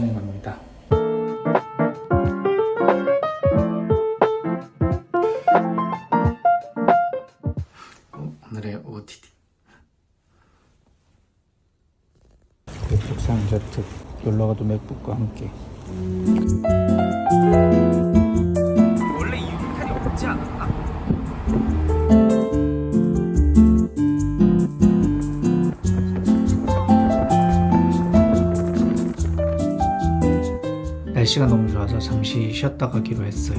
하는 겁니다. 오늘의 OTD 맥북 상자 특 놀러가도 맥북과 함께 날씨가 너무 좋아서 잠시 쉬었다 가기로 했어요.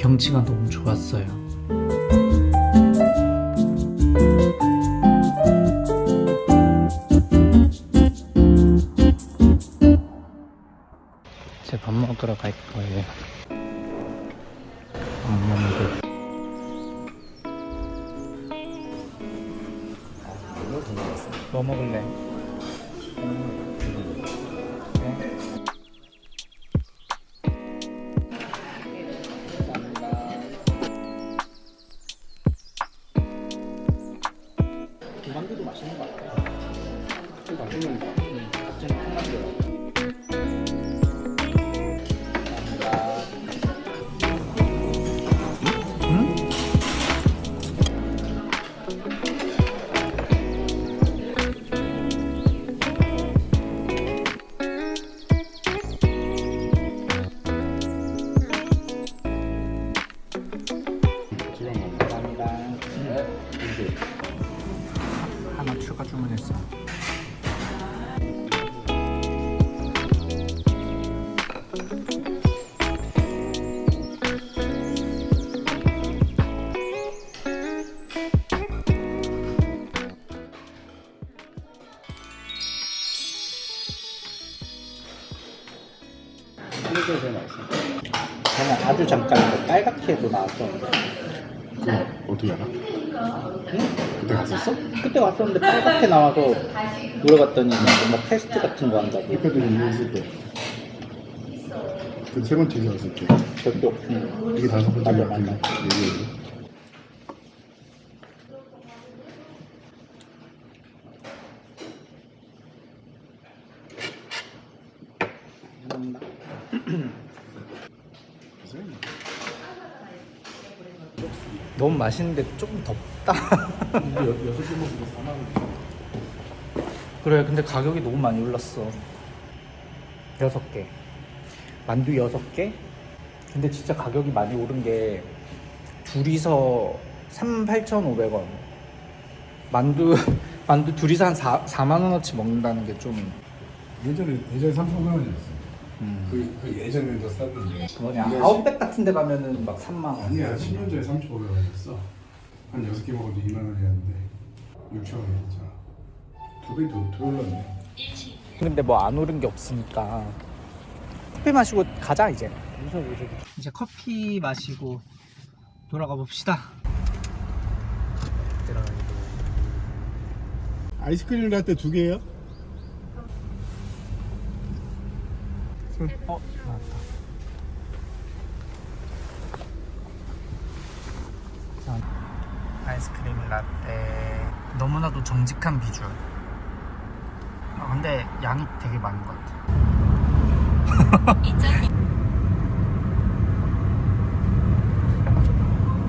경치가 너무 좋았어요. 이제 밥 먹으러 갈 거예요. 엄마들 뭐 먹을래? 네. 만두도 맛있는 것 같아. 맛있는 거. 응. 갑자기 콩만두. 추가 주문했어. 이게 제일 맛있어. 저는 아주 잠깐 이거 빨갛게도 나왔었는데. 어떻게 알아? 응? 그때 갔었어? 그때 왔었는데 빨갛게 나와서 물어봤더니 뭐 테스트 같은 거 한다고. 그때도 있을 때. 그세 번째 갔을 때. 저쪽. 응. 이게 다섯 번째 맞아, 맞아. 얘기예 너무 맛있는데 조금 덥다. 여섯 개 먹고 4만 원. 그래, 근데 가격이 너무 많이 올랐어. 여섯 개. 만두 여섯 개? 근데 진짜 가격이 많이 오른 게 둘이서 38,500원. 만두 만두 둘이서 한 4, 4만 원어치 먹는다는 게 좀 예전에 예전에 3,500 원이었어. 음. 그, 그 예전에 더 쌌는데. 뭐냐 근데 아웃백 같은 데 가면은 막 3만 원. 아니야 10년 전에 3,500 원이었어. 한 여섯 개 먹어도 2만 원이었는데 6천 원이었잖아. 두배더 올랐네. 근데 뭐 안 오른 게 없으니까 커피 마시고 가자 이제 이제 커피 마시고 돌아가 봅시다 아이스크림 라떼 두 개요? 어 나왔다. 자, 아이스크림 라떼. 너무나도 정직한 비주얼. 아, 근데 양이 되게 많은 것 같아.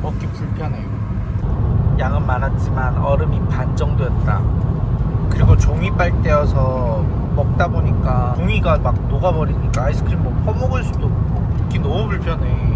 먹기 불편해요. 양은 많았지만 얼음이 반 정도였다. 그리고 종이 빨대여서 먹다 보니까 종이가 막 녹아버리니까 아이스크림 뭐 퍼먹을 수도 없고 먹기 너무 불편해